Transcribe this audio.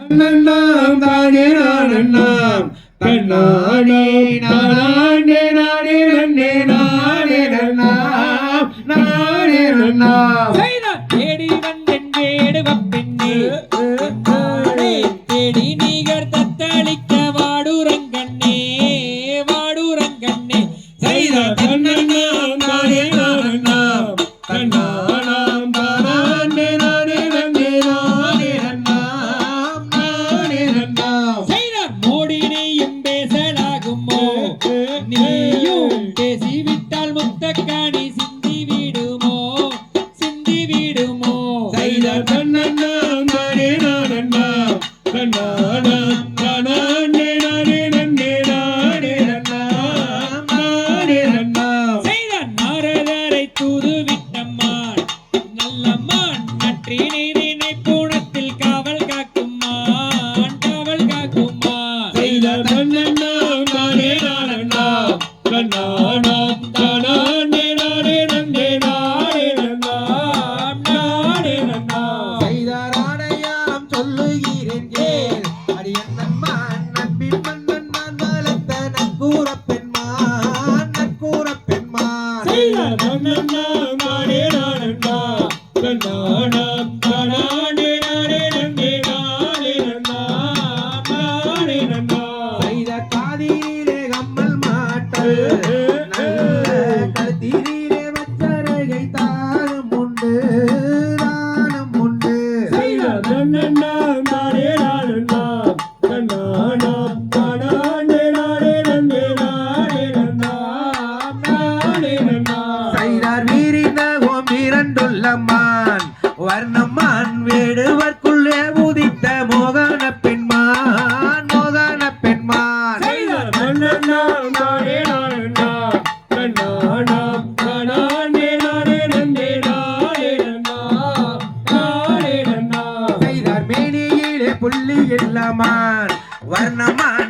நன்னாம் தானே நானண்ணாம் தன்னானே நானே நானே நன்னே நானே நன்னாம். நானே நன்னாம். தேடி வந்தென் வேடுவ பெண்ணே. நானே தேடி நீகர் தத்தளிக்க வாடுரங்கண்ணே. வாடுரங்கண்ணே. செய்த தன்னண்ணாம் தானே நானண்ணாம் தன்னானாம் முத்தக்காணி சிந்தி விடுமோ? சிந்தி விடுமோ? செய்த தன்னண்ணாம் தானே நானண்ணாம் தன்னானாம் தானே நானே நன்னே நானே நன்னாம் நானே நன்னாம் செய்த நாரதரை தூதுவிட்டம்மான் நல்லம்மான் நற்றி நீரினை பூணத்தில் காவல் செய்த தன்னானாம் தன்னண்ணாம் தானே வீரினகும் இரண்டுள்ளம்மான். வர்ணம்மான் வேடுவர்க்குள்ளே உதித்த மோகன பெண்மான் மோகன பெண்மான். புள்ளி இல்லமான் வர்ணமான்